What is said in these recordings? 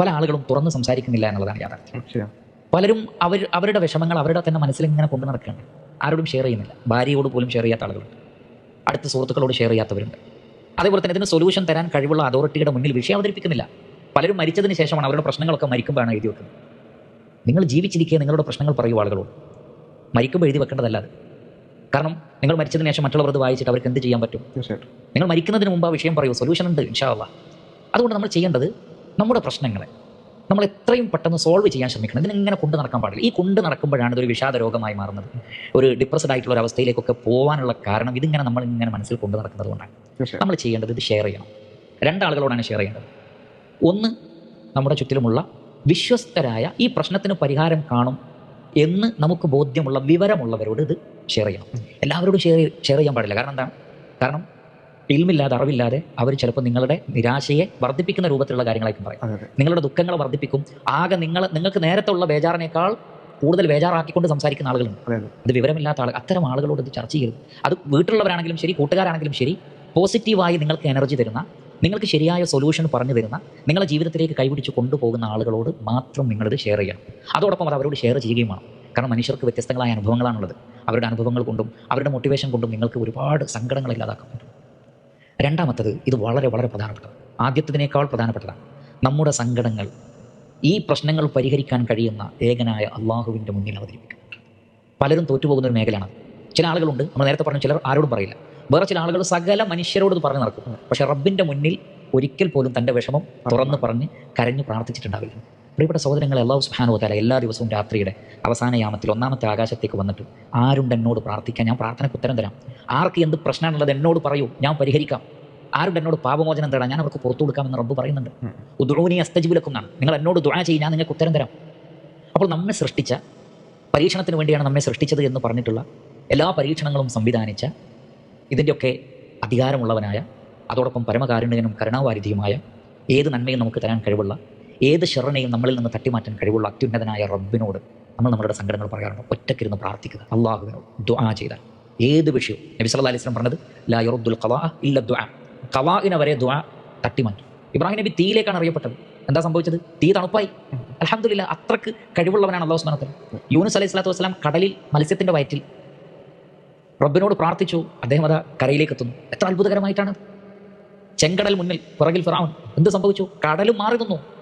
പല ആളുകളും തുറന്ന് സംസാരിക്കുന്നില്ല എന്നുള്ളതാണ് യാഥാർത്ഥ്യം. പലരും അവർ അവരുടെ വിഷമങ്ങൾ അവരുടെ തന്നെ മനസ്സിൽ ഇങ്ങനെ കൊണ്ടു നടക്കുകയാണ് ആരോടും ഷെയർ ചെയ്യുന്നില്ല. ഭാര്യയോട് പോലും ഷെയർ ചെയ്യാത്ത ആളുകളുണ്ട്. അടുത്ത സുഹൃത്തുക്കളോട് ഷെയർ ചെയ്യാത്തവരുണ്ട്. അതേപോലെ തന്നെ ഇതിന് സൊല്യൂഷൻ തരാൻ കഴിവുള്ള അതോറിറ്റിയുടെ മുന്നിൽ വിഷയം അവതരിപ്പിക്കുന്നില്ല. പലരും മരിച്ചതിന് ശേഷമാണ് അവരുടെ പ്രശ്നങ്ങളൊക്കെ മരിക്കുമ്പോഴാണ് എഴുതി വെക്കുന്നത്. നിങ്ങൾ ജീവിച്ചിരിക്കുക നിങ്ങളുടെ പ്രശ്നങ്ങൾ പറയൂ ആളുകളോട്. മരിക്കുമ്പോൾ എഴുതി വെക്കേണ്ടതല്ല അത് കാരണം നിങ്ങൾ മരിച്ചതിന് ശേഷം മറ്റുള്ളവർ അത് വായിച്ചിട്ട് അവർക്ക് എന്ത് ചെയ്യാൻ പറ്റും? നിങ്ങൾ മരിക്കുന്നതിന് മുമ്പ് ആ വിഷയം പറയൂ. സൊല്യൂഷൻ ഉണ്ട് ഇൻഷാല്ല അതുകൊണ്ട് നമ്മൾ ചെയ്യേണ്ടത് നമ്മുടെ പ്രശ്നങ്ങളെ നമ്മൾ എത്രയും പെട്ടെന്ന് സോൾവ് ചെയ്യാൻ ശ്രമിക്കണം. ഇതിനെങ്ങനെ കൊണ്ട് നടക്കാൻ പാടില്ല? ഈ കൊണ്ട് നടക്കുമ്പോഴാണ് ഇതൊരു വിഷാദ രോഗമായി മാറുന്നത്. ഒരു ഡിപ്രസ്ഡ് ആയിട്ടുള്ള ഒരു അവസ്ഥയിലേക്കൊക്കെ പോകാനുള്ള കാരണം ഇതിങ്ങനെ നമ്മൾ ഇങ്ങനെ മനസ്സിൽ കൊണ്ട് നടക്കുന്നത് കൊണ്ടാണ്. നമ്മൾ ചെയ്യേണ്ടത് ഇത് ഷെയർ ചെയ്യണം. രണ്ടാളുകളോടാണ് ഷെയർ ചെയ്യേണ്ടത്. ഒന്ന് നമ്മുടെ ചുറ്റിലുമുള്ള വിശ്വസ്തരായ ഈ പ്രശ്നത്തിന് പരിഹാരം കാണും എന്ന് നമുക്ക് ബോധ്യമുള്ള വിവരമുള്ളവരോട് ഇത് ഷെയർ ചെയ്യണം. എല്ലാവരോടും ഷെയർ ഷെയർ ചെയ്യാൻ പാടില്ല. കാരണം എന്താണ്? കാരണം ഇൽമില്ലാതെ അറിവില്ലാതെ അവർ ചിലപ്പോൾ നിങ്ങളുടെ നിരാശയെ വർദ്ധിപ്പിക്കുന്ന രൂപത്തിലുള്ള കാര്യങ്ങളായിരിക്കും പറയും. നിങ്ങളുടെ ദുഃഖങ്ങളെ വർദ്ധിപ്പിക്കും. ആകെ നിങ്ങൾ നിങ്ങൾക്ക് നേരത്തെ ഉള്ള ബേജാറിനേക്കാൾ കൂടുതൽ ബേജാറാക്കിക്കൊണ്ട് സംസാരിക്കുന്ന ആളുകളുണ്ട്. അതെ വിവരമില്ലാത്ത ആൾ അത്തരം ആളുകളോട് ഇത് ചർച്ച ചെയ്യരുത്. അത് വീട്ടിലുള്ളവരാണെങ്കിലും ശരി കൂട്ടുകാരാണെങ്കിലും ശരി പോസിറ്റീവായി നിങ്ങൾക്ക് എനർജി തരുന്ന നിങ്ങൾക്ക് ശരിയായ സൊല്യൂഷൻ പറഞ്ഞു തരുന്ന നിങ്ങളെ ജീവിതത്തിലേക്ക് കൈപിടിച്ച് കൊണ്ടുപോകുന്ന ആളുകളോട് മാത്രം നിങ്ങളിത് ഷെയർ ചെയ്യണം. അതോടൊപ്പം അത് അവരോട് ഷെയർ ചെയ്യുകയും വേണം. കാരണം മനുഷ്യർക്ക് വ്യത്യസ്തങ്ങളായ അനുഭവങ്ങളാണുള്ളത്. അവരുടെ അനുഭവങ്ങൾ കൊണ്ടും അവരുടെ മോട്ടിവേഷൻ കൊണ്ടും നിങ്ങൾക്ക് ഒരുപാട് സങ്കടങ്ങൾ ഇല്ലാതാക്കാൻ പറ്റും. രണ്ടാമത്തത് ഇത് വളരെ വളരെ പ്രധാനപ്പെട്ടത്. ആദ്യത്തതിനേക്കാൾ പ്രധാനപ്പെട്ടതാണ്. നമ്മുടെ സങ്കടങ്ങൾ ഈ പ്രശ്നങ്ങൾ പരിഹരിക്കാൻ കഴിയുന്ന ഏകനായ അള്ളാഹുവിന്റെ മുന്നിൽ അവതരിപ്പിക്കും പലരും തോറ്റുപോകുന്ന ഒരു മേഖലയാണ്. ചില ആളുകളുണ്ട് നമ്മൾ നേരത്തെ പറഞ്ഞു ചിലർ ആരോടും പറയില്ല. വേറെ ചില ആളുകൾ സകല മനുഷ്യരോട് പറഞ്ഞു നടക്കും. പക്ഷെ റബ്ബിന്റെ മുന്നിൽ ഒരിക്കൽ പോലും തന്റെ വിഷമം തുറന്ന് പറഞ്ഞ് കരഞ്ഞു പ്രാർത്ഥിച്ചിട്ടുണ്ടാവില്ല. പ്രിയപ്പെട്ട സഹോദരങ്ങളെ അള്ളാഹു സുഹാനോ തല എല്ലാ ദിവസവും രാത്രിയുടെ അവസാന യാമത്തിൽ ഒന്നാമത്തെ ആകാശത്തേക്ക് വന്നിട്ട് ആരുണ്ട് എന്നോട് പ്രാർത്ഥിക്കാൻ? ഞാൻ പ്രാർത്ഥനയ്ക്ക് ഉത്തരം തരാം. ആർക്ക് എന്ത് പ്രശ്നമാണുള്ളത് എന്നോട് പറയൂ. ഞാൻ പരിഹരിക്കാം. ആരുടെ എന്നോട് പാപമോചനം തരാം ഞാൻ അവർക്ക് പുറത്തു കൊടുക്കാമെന്ന് റബ്ബ് പറയുന്നുണ്ട്. ഉദ്രോണി ഉദ്രൂനി അസ്തജിബുലക്കും എന്നാണ്. നിങ്ങൾ എന്നോട് ദുഴ ചെയ്യും ഞാൻ നിങ്ങൾക്ക് ഉത്തരം തരാം. അപ്പോൾ നമ്മെ സൃഷ്ടിച്ച പരീക്ഷണത്തിന് വേണ്ടിയാണ് നമ്മെ സൃഷ്ടിച്ചത് എന്ന് പറഞ്ഞിട്ടുള്ള എല്ലാ പരീക്ഷണങ്ങളും സംവിധാനിച്ച ഇതിന്റെയൊക്കെ അധികാരമുള്ളവനായ അതോടൊപ്പം പരമകാരുണ്യനും കരുണാവാരിധിയുമായ ഏത് നന്മയും നമുക്ക് തരാൻ കഴിവുള്ള ഏത് ഷെറിനെയും നമ്മളിൽ നിന്ന് തട്ടിമാറ്റാൻ കഴിവുള്ള അത്യുന്നതനായ റബ്ബിനോട് നമ്മൾ നമ്മുടെ സങ്കടങ്ങൾ പറയാറുണ്ട് ഒറ്റക്കിരുന്ന് പ്രാർത്ഥിക്കുക. അള്ളാഹുവിനോട് ദുആ ചെയ്താൽ. ഏത് വിഷയവും. നബി സല്ലാ അലൈഹി സ്വലം പറഞ്ഞത് ലാ യുറുദ്ദുൽ ഖളാ ഇല്ല ദുആ. ഖളാഇനെ വരെ ദുആ തട്ടിമാറ്റും. ഇബ്രാഹിം നബി തീയിലേക്കാണ് അറിയപ്പെട്ടത്. എന്താ സംഭവിച്ചത്? തീ തണുപ്പായി. അലഹമില്ല അത്രയ്ക്ക് കഴിവുള്ളവനാണ് അള്ളാഹു വതആല യൂനുസ് അലൈഹി സ്വലാത്തു വസ്സലാം കടലിൽ മത്സ്യത്തിന്റെ വയറ്റിൽ റബ്ബിനോട് പ്രാർത്ഥിച്ചു. അദ്ദേഹം അതാ കരയിലേക്ക് എത്തുന്നു. എത്ര അത്ഭുതകരമായിട്ടാണ്. ചെങ്കടൽ മുന്നിൽ പുറകിൽ ഫിറാവുൻ എന്ത് സംഭവിച്ചു? കടലും മാറി നിന്നു.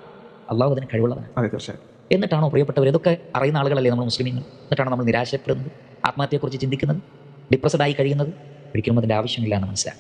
അള്ളാഹു അതിന് കഴിവുള്ളതാണ് അതെ തീർച്ചയായും. എന്നിട്ടാണോ പ്രിയപ്പെട്ടവർ ഇതൊക്കെ അറിയുന്ന ആളുകളല്ലേ നമ്മൾ മുസ്ലിമീങ്ങൾ? എന്നിട്ടാണ് നമ്മൾ നിരാശപ്പെടുന്നത്? ആത്മഹത്യയെക്കുറിച്ച് ചിന്തിക്കുന്നത്? ഡിപ്രസ്ഡ് ആയി കഴിയുന്നത്? ഒരിക്കലും അതിന്റെ ആവശ്യമില്ല എന്ന് മനസ്സിലാക്കുക.